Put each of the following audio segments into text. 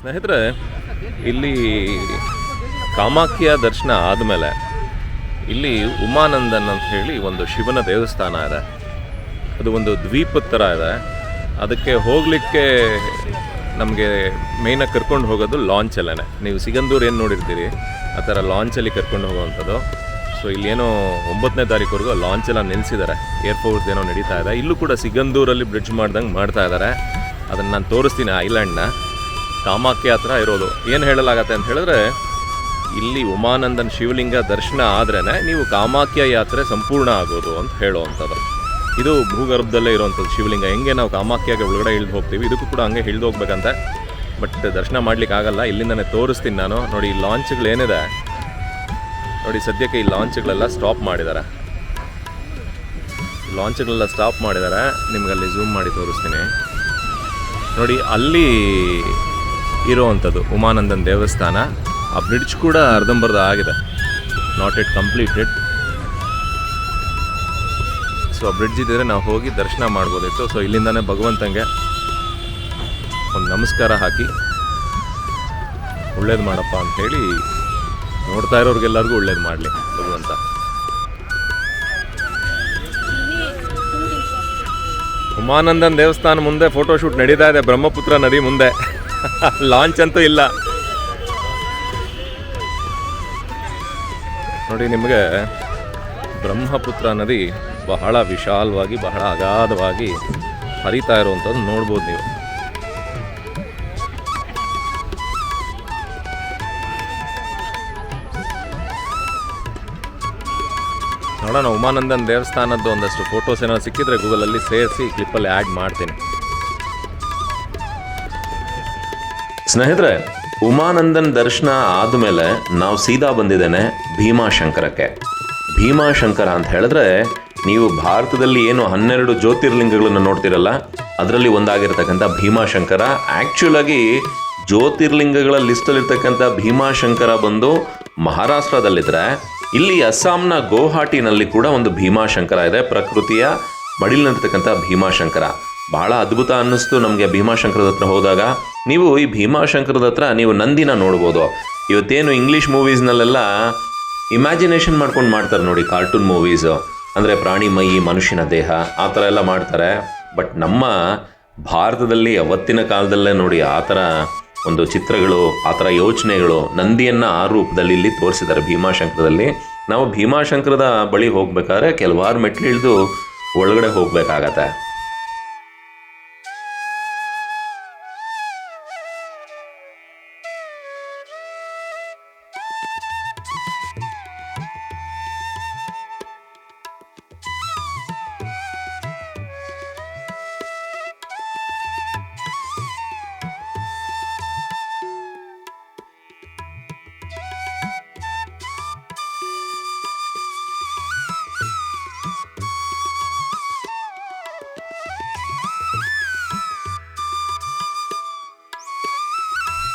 ಸ್ನೇಹಿತರೆ, ಇಲ್ಲಿ ಕಾಮಾಖ್ಯ ದರ್ಶನ ಆದಮೇಲೆ ಇಲ್ಲಿ ಉಮಾನಂದನ್ ಅಂತ ಹೇಳಿ ಒಂದು ಶಿವನ ದೇವಸ್ಥಾನ ಇದೆ. ಅದು ಒಂದು ದ್ವೀಪದ ಥರ ಇದೆ. ಅದಕ್ಕೆ ಹೋಗಲಿಕ್ಕೆ ನಮಗೆ ಮೇಯ್ನಾಗಿ ಕರ್ಕೊಂಡು ಹೋಗೋದು ಲಾಂಚಲ್ಲೇ ನೀವು ಸಿಗಂದೂರು ಏನು ನೋಡಿರ್ತೀರಿ, ಆ ಥರ ಲಾಂಚಲ್ಲಿ ಕರ್ಕೊಂಡು ಹೋಗುವಂಥದ್ದು. ಸೊ ಇಲ್ಲೇನೋ ಒಂಬತ್ತನೇ ತಾರೀಕುವರೆಗೂ ಲಾಂಚೆಲ್ಲ ನಿಲ್ಲಿಸಿದ್ದಾರೆ ಏರ್ಪೋರ್ಟ್ ಏನೋ ನಡೀತಾ ಇದೆ. ಇಲ್ಲೂ ಕೂಡ ಸಿಗಂದೂರಲ್ಲಿ ಬ್ರಿಡ್ಜ್ ಮಾಡ್ದಂಗೆ ಮಾಡ್ತಾ ಇದ್ದಾರೆ. ಅದನ್ನು ನಾನು ತೋರಿಸ್ತೀನಿ ಐಲ್ಯಾಂಡ್ನ ಕಾಮಾಖ್ಯ ಹತ್ರ ಇರೋದು. ಏನು ಹೇಳಲಾಗತ್ತೆ ಅಂತ ಹೇಳಿದ್ರೆ, ಇಲ್ಲಿ ಉಮಾನಂದನ್ ಶಿವಲಿಂಗ ದರ್ಶನ ಆದ್ರೇ ನೀವು ಕಾಮಾಖ್ಯ ಯಾತ್ರೆ ಸಂಪೂರ್ಣ ಆಗೋದು ಅಂತ ಹೇಳುವಂಥದ್ದು. ಇದು ಭೂಗರ್ಭದಲ್ಲೇ ಇರುವಂಥದ್ದು ಶಿವಲಿಂಗ. ಹೆಂಗೆ ನಾವು ಕಾಮಾಖ್ಯಾಗೆ ಒಳಗಡೆ ಇಳಿದು ಹೋಗ್ತೀವಿ, ಇದಕ್ಕೂ ಕೂಡ ಹಂಗೆ ಇಳಿದು ಹೋಗ್ಬೇಕಂತೆ. ಬಟ್ ದರ್ಶನ ಮಾಡ್ಲಿಕ್ಕೆ ಆಗಲ್ಲ, ಇಲ್ಲಿಂದನೇ ತೋರಿಸ್ತೀನಿ ನಾನು. ನೋಡಿ, ಈ ಲಾಂಚ್ಗಳು ಏನಿದೆ? ನೋಡಿ, ಸದ್ಯಕ್ಕೆ ಈ ಲಾಂಚ್ಗಳೆಲ್ಲ ಸ್ಟಾಪ್ ಮಾಡಿದ್ದಾರೆ. ಲಾಂಚ್ಗಳೆಲ್ಲ ಸ್ಟಾಪ್ ಮಾಡಿದ್ದಾರೆ. ನಿಮ್ಗೆ ಅಲ್ಲಿ ಝೂಮ್ ಮಾಡಿ ತೋರಿಸ್ತೀನಿ. ನೋಡಿ, ಅಲ್ಲಿ ಇರುವಂಥದ್ದು ಉಮಾನಂದನ್ ದೇವಸ್ಥಾನ. ಆ ಬ್ರಿಡ್ಜ್ ಕೂಡ ಅರ್ಧಂಬರ್ಧ ಆಗಿದೆ. ನಾಟ್ ಇಟ್ ಕಂಪ್ಲೀಟೆಡ್ ಸೊ ಆ ಬ್ರಿಡ್ಜ್ ಇದ್ದರೆ ನಾವು ಹೋಗಿ ದರ್ಶನ ಮಾಡ್ಬೋದಿತ್ತು. ಸೊ ಇಲ್ಲಿಂದಾನೇ ಭಗವಂತಂಗೆ ಒಂದು ನಮಸ್ಕಾರ ಹಾಕಿ ಒಳ್ಳೇದು ಮಾಡಪ್ಪ ಅಂಥೇಳಿ ನೋಡ್ತಾ ಇರೋರಿಗೆಲ್ಲರಿಗೂ ಒಳ್ಳೇದು ಮಾಡಲಿ ಭಗವಂತ. ಉಮಾನಂದನ್ ದೇವಸ್ಥಾನ ಮುಂದೆ ಫೋಟೋಶೂಟ್ ನಡೀತಾ ಇದೆ. ಬ್ರಹ್ಮಪುತ್ರ ನದಿ ಮುಂದೆ. ಲಾಂಚ್ ಅಂತೂ ಇಲ್ಲ. ನೋಡಿ, ನಿಮಗೆ ಬ್ರಹ್ಮಪುತ್ರ ನದಿ ಬಹಳ ವಿಶಾಲವಾಗಿ, ಬಹಳ ಅಗಾಧವಾಗಿ ಹರಿತಾ ಇರುವಂಥದ್ದು ನೋಡ್ಬೋದು ನೀವು. ನೋಡೋಣ, ಉಮಾನಂದನ್ ದೇವಸ್ಥಾನದ್ದು ಒಂದಷ್ಟು ಫೋಟೋಸ್ ಏನಾದ್ರು ಸಿಕ್ಕಿದ್ರೆ ಗೂಗಲಲ್ಲಿ ಸೇರಿಸಿ ಕ್ಲಿಪ್ಪಲ್ಲಿ ಆ್ಯಡ್ ಮಾಡ್ತೀನಿ. ಸ್ನೇಹಿತರೆ, ಉಮಾನಂದನ್ ದರ್ಶನ ಆದಮೇಲೆ ನಾವು ಸೀದಾ ಬಂದಿದ್ದೇನೆ ಭೀಮಾಶಂಕರಕ್ಕೆ. ಭೀಮಾಶಂಕರ ಅಂತ ಹೇಳಿದ್ರೆ ನೀವು ಭಾರತದಲ್ಲಿ ಏನು ಹನ್ನೆರಡು ಜ್ಯೋತಿರ್ಲಿಂಗಗಳನ್ನು ನೋಡ್ತಿರಲ್ಲ, ಅದರಲ್ಲಿ ಒಂದಾಗಿರ್ತಕ್ಕಂಥ ಭೀಮಾಶಂಕರ. ಆ್ಯಕ್ಚುಲ್ ಆಗಿ ಜ್ಯೋತಿರ್ಲಿಂಗಗಳ ಲಿಸ್ಟಲ್ಲಿರ್ತಕ್ಕಂಥ ಭೀಮಾಶಂಕರ ಬಂದು ಮಹಾರಾಷ್ಟ್ರದಲ್ಲಿದ್ದರೆ ಇಲ್ಲಿ ಅಸ್ಸಾಂನ ಗೋಹಾಟಿನಲ್ಲಿ ಕೂಡ ಒಂದು ಭೀಮಾಶಂಕರ ಇದೆ, ಪ್ರಕೃತಿಯ ಮಡಿಲಿನಲ್ಲಿರ್ತಕ್ಕಂಥ ಭೀಮಾಶಂಕರ. ಬಹಳ ಅದ್ಭುತ ಅನ್ನಿಸ್ತು ನಮಗೆ ಭೀಮಾಶಂಕರದ ಹತ್ರ ಹೋದಾಗ. ನೀವು ಈ ಭೀಮಾಶಂಕರದ ಹತ್ರ ನೀವು ನಂದಿನ ನೋಡ್ಬೋದು. ಇವತ್ತೇನು ಇಂಗ್ಲೀಷ್ ಮೂವೀಸ್ನಲ್ಲೆಲ್ಲ ಇಮ್ಯಾಜಿನೇಷನ್ ಮಾಡ್ಕೊಂಡು ಮಾಡ್ತಾರೆ ನೋಡಿ ಕಾರ್ಟೂನ್ ಮೂವೀಸು ಅಂದರೆ ಪ್ರಾಣಿ ಮೈ ಮನುಷ್ಯನ ದೇಹ, ಆ ಥರ ಎಲ್ಲ ಮಾಡ್ತಾರೆ. ಬಟ್ ನಮ್ಮ ಭಾರತದಲ್ಲಿ ಅವತ್ತಿನ ಕಾಲದಲ್ಲೇ ನೋಡಿ ಆ ಥರ ಒಂದು ಚಿತ್ರಗಳು, ಆ ಥರ ಯೋಚನೆಗಳು ನಂದಿಯನ್ನು ಆ ರೂಪದಲ್ಲಿ ಇಲ್ಲಿ ತೋರಿಸಿದ್ದಾರೆ ಭೀಮಾಶಂಕರದಲ್ಲಿ. ನಾವು ಭೀಮಾಶಂಕರದ ಬಳಿ ಹೋಗಬೇಕಾದ್ರೆ ಕೆಲವಾರು ಮೆಟ್ಲು ಇಳಿದು ಒಳಗಡೆ ಹೋಗ್ಬೇಕಾಗತ್ತೆ.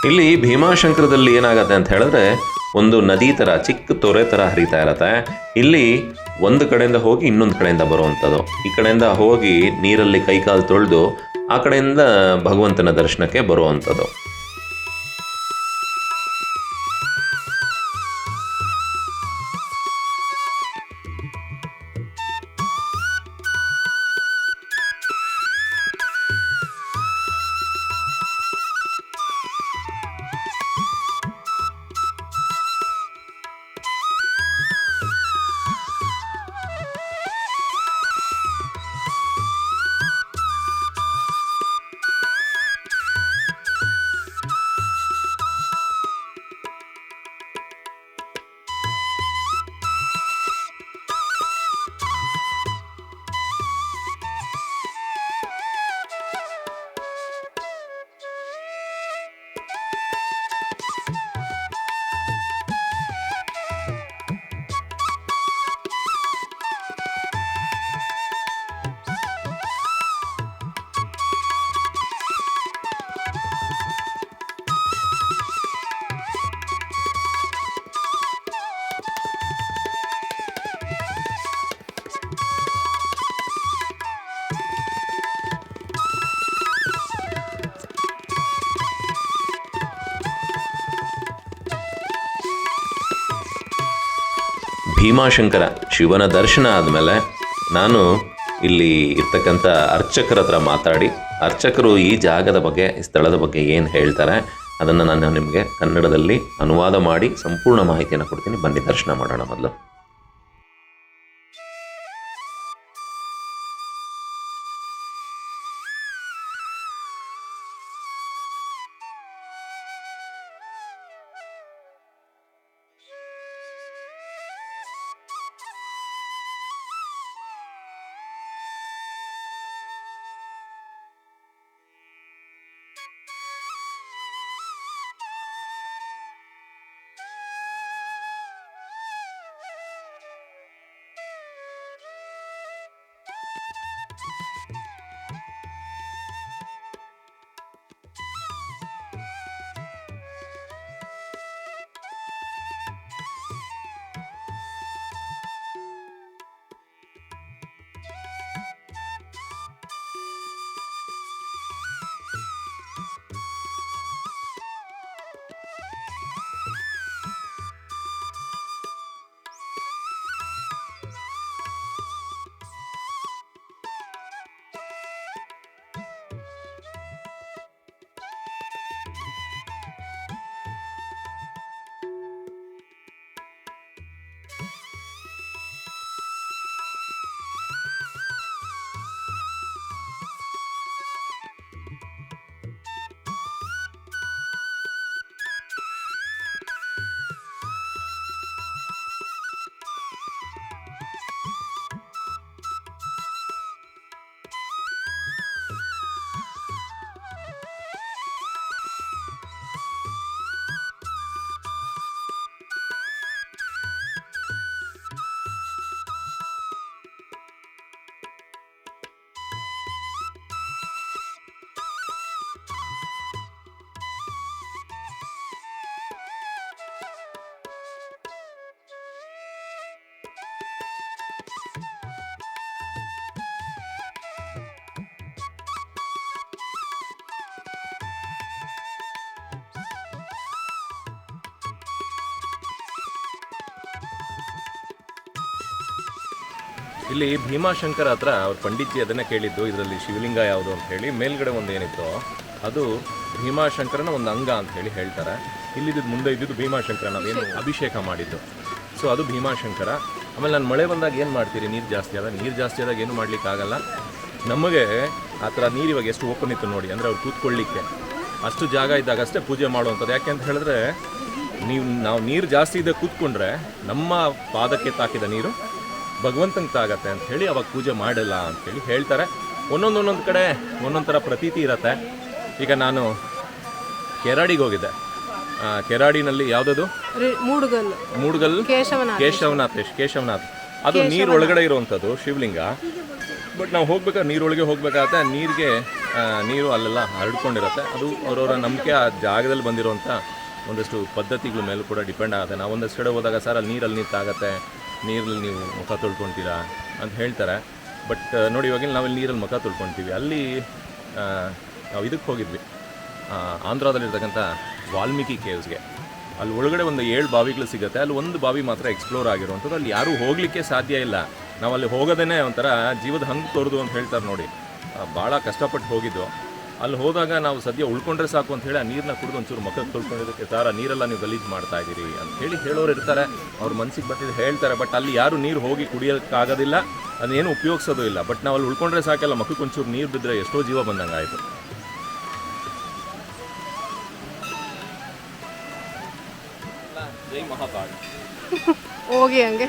ಇಲ್ಲಿ ಭೀಮಾಶಂಕರದಲ್ಲಿ ಏನಾಗತ್ತೆ ಅಂತ ಹೇಳಿದ್ರೆ ಒಂದು ನದಿ ಥರ ಚಿಕ್ಕ ತೊರೆ ಥರ ಹರಿತಾ ಇರತ್ತೆ. ಇಲ್ಲಿ ಒಂದು ಕಡೆಯಿಂದ ಹೋಗಿ ಇನ್ನೊಂದು ಕಡೆಯಿಂದ ಬರುವಂಥದ್ದು. ಈ ಕಡೆಯಿಂದ ಹೋಗಿ ನೀರಲ್ಲಿ ಕೈಕಾಲು ತೊಳೆದು, ಆ ಕಡೆಯಿಂದ ಭಗವಂತನ ದರ್ಶನಕ್ಕೆ ಬರುವಂಥದ್ದು. ಭೀಮಾಶಂಕರ ಶಿವನ ದರ್ಶನ ಆದಮೇಲೆ ನಾನು ಇಲ್ಲಿ ಇರ್ತಕ್ಕಂಥ ಅರ್ಚಕರ ಹತ್ರ ಮಾತಾಡಿ, ಅರ್ಚಕರು ಈ ಜಾಗದ ಬಗ್ಗೆ, ಈ ಸ್ಥಳದ ಬಗ್ಗೆ ಏನು ಹೇಳ್ತಾರೆ, ಅದನ್ನು ನಾನು ನಿಮಗೆ ಕನ್ನಡದಲ್ಲಿ ಅನುವಾದ ಮಾಡಿ ಸಂಪೂರ್ಣ ಮಾಹಿತಿಯನ್ನು ಕೊಡ್ತೀನಿ. ಬನ್ನಿ, ದರ್ಶನ ಮಾಡೋಣ ಮೊದಲು. ಇಲ್ಲಿ ಭೀಮಾಶಂಕರ್ ಹತ್ರ ಅವ್ರ ಪಂಡಿತಿ ಅದನ್ನೇ ಕೇಳಿದ್ದು, ಇದರಲ್ಲಿ ಶಿವಲಿಂಗ ಯಾವುದು ಅಂತ ಹೇಳಿ. ಮೇಲ್ಗಡೆ ಒಂದು ಏನಿತ್ತು, ಅದು ಭೀಮಾಶಂಕರನ ಒಂದು ಅಂಗ ಅಂತ ಹೇಳಿ ಹೇಳ್ತಾರೆ. ಇಲ್ಲಿದ್ದು ಮುಂದೆ ಇದ್ದಿದ್ದು ಭೀಮಾಶಂಕರ ನಾವೇನು ಅಭಿಷೇಕ ಮಾಡಿದ್ದು. ಸೊ ಅದು ಭೀಮಾಶಂಕರ. ಆಮೇಲೆ ನಾನು ಮಳೆ ಬಂದಾಗ ಏನು ಮಾಡ್ತೀರಿ? ನೀರು ಜಾಸ್ತಿ ಆದಾಗ ನೀರು ಜಾಸ್ತಿ ಆದಾಗ ಏನು ಮಾಡ್ಲಿಕ್ಕಾಗಲ್ಲ ನಮಗೆ ಆ ಥರ ನೀರು ಇವಾಗ ಎಷ್ಟು ಓಪನ್ ಇತ್ತು ನೋಡಿ, ಅಂದರೆ ಅವ್ರು ಕೂತ್ಕೊಳ್ಳಿಕ್ಕೆ. ಅಷ್ಟು ಜಾಗ ಇದ್ದಾಗ ಅಷ್ಟೇ ಪೂಜೆ ಮಾಡುವಂಥದ್ದು. ಯಾಕೆ ಅಂತ ಹೇಳಿದ್ರೆ, ನೀವು, ನಾವು ನೀರು ಜಾಸ್ತಿ ಇದೆ ಕೂತ್ಕೊಂಡ್ರೆ ನಮ್ಮ ಪಾದಕ್ಕೆ ತಾಕಿದ ನೀರು ಭಗವಂತಂಗೆ ತಾಗತ್ತೆ ಅಂತ ಹೇಳಿ ಅವಾಗ ಪೂಜೆ ಮಾಡಲ್ಲ ಅಂತ ಹೇಳಿ ಹೇಳ್ತಾರೆ. ಒಂದೊಂದು ಒಂದೊಂದು ಕಡೆ ಒಂದೊಂದು ಥರ ಪ್ರತೀತಿ ಇರತ್ತೆ. ಈಗ ನಾನು ಕೆರಾಡಿಗೆ ಹೋಗಿದ್ದೆ. ಕೆರಾಡಿನಲ್ಲಿ ಯಾವುದದು? ಮೂಡುಗಲ್ ಕೇಶವನಾಥ. ಕೇಶವನಾಥ್ ಕೇಶವನಾಥ್. ಅದು ನೀರು ಒಳಗಡೆ ಇರುವಂಥದ್ದು ಶಿವಲಿಂಗ. ಬಟ್ ನಾವು ಹೋಗ್ಬೇಕಾದ್ರೆ ನೀರೊಳಗೆ ಹೋಗ್ಬೇಕಾಗತ್ತೆ. ನೀರಿಗೆ ನೀರು ಅಲ್ಲೆಲ್ಲ ಹರಡ್ಕೊಂಡಿರತ್ತೆ. ಅದು ಅವರವರ ನಂಬಿಕೆ ಆ ಜಾಗದಲ್ಲಿ ಬಂದಿರುವಂಥ ಒಂದಷ್ಟು ಪದ್ಧತಿಗಳ ಮೇಲೆ ಕೂಡ ಡಿಪೆಂಡ್ ಆಗುತ್ತೆ. ನಾವು ಒಂದಷ್ಟು ಕಡೆ ಹೋದಾಗ ಸರ್ ಅಲ್ಲಿ ನೀರಲ್ಲಿ ನೀರು ತಾಗತ್ತೆ. ನೀರಲ್ಲಿ ನೀವು ಮುಖ ತೊಳ್ಕೊತೀರಾ ಅಂತ ಹೇಳ್ತಾರೆ. ಬಟ್ ನೋಡಿ ಇವಾಗ ನಾವಿಲ್ಲಿ ನೀರಲ್ಲಿ ಮುಖ ತೊಳ್ಕೊತೀವಿ. ಅಲ್ಲಿ ನಾವು ಇದಕ್ಕೆ ಹೋಗಿದ್ವಿ. ಆಂಧ್ರದಲ್ಲಿರ್ತಕ್ಕಂಥ ವಾಲ್ಮೀಕಿ ಕೇವ್ಸ್ಗೆ. ಅಲ್ಲಿ ಒಳಗಡೆ ಒಂದು ಏಳು ಬಾವಿಗಳು ಸಿಗುತ್ತೆ. ಅಲ್ಲಿ ಒಂದು ಬಾವಿ ಮಾತ್ರ ಎಕ್ಸ್ಪ್ಲೋರ್ ಆಗಿರುವಂಥದ್ದು. ಅಲ್ಲಿ ಯಾರೂ ಹೋಗಲಿಕ್ಕೆ ಸಾಧ್ಯ ಇಲ್ಲ. ನಾವು ಅಲ್ಲಿ ಹೋಗೋದೇ ಒಂಥರ ಜೀವದ ಹಂಗೆ ತೋರಿದು ಅಂತ ಹೇಳ್ತಾರೆ ನೋಡಿ. ಭಾಳ ಕಷ್ಟಪಟ್ಟು ಹೋಗಿದ್ದು. ಅಲ್ಲಿ ಹೋದಾಗ ನಾವು ಸದ್ಯ ಉಳ್ಕೊಂಡ್ರೆ ಸಾಕು ಅಂತ ಹೇಳಿ ಆ ನೀರನ್ನ ಕುಡಿದು ಒಂಚೂರು ಮಕ್ಕಳು ತೊಳ್ಕೊಂಡಿದ್ದಕ್ಕೆ ಸಾರ ನೀರೆಲ್ಲ ನೀವು ಗಲೀಜು ಮಾಡ್ತಾ ಇದ್ದೀರಿ ಅಂತ ಹೇಳಿ ಹೇಳೋರು ಇರ್ತಾರೆ. ಅವ್ರ ಮನಸ್ಸಿಗೆ ಬರ್ತಿದ್ದು ಹೇಳ್ತಾರೆ ಬಟ್ ಅಲ್ಲಿ ಯಾರು ನೀರು ಹೋಗಿ ಕುಡಿಯೋಕ್ಕಾಗೋದಿಲ್ಲ ಅದೇನು ಉಪಯೋಗಿಸೋದು ಇಲ್ಲ. ಬಟ್ ನಾವು ಅಲ್ಲಿ ಉಳ್ಕೊಂಡ್ರೆ ಸಾಕಲ್ಲ ಮಕ್ಕಳು ಒಂಚೂರು ನೀರು ಬಿದ್ದರೆ ಎಷ್ಟೋ ಜೀವ ಬಂದಂಗೆ ಆಯಿತು ಜೈ ಮಹಾಕಾಳ್. ಹೋಗಿ ಹಂಗೆ.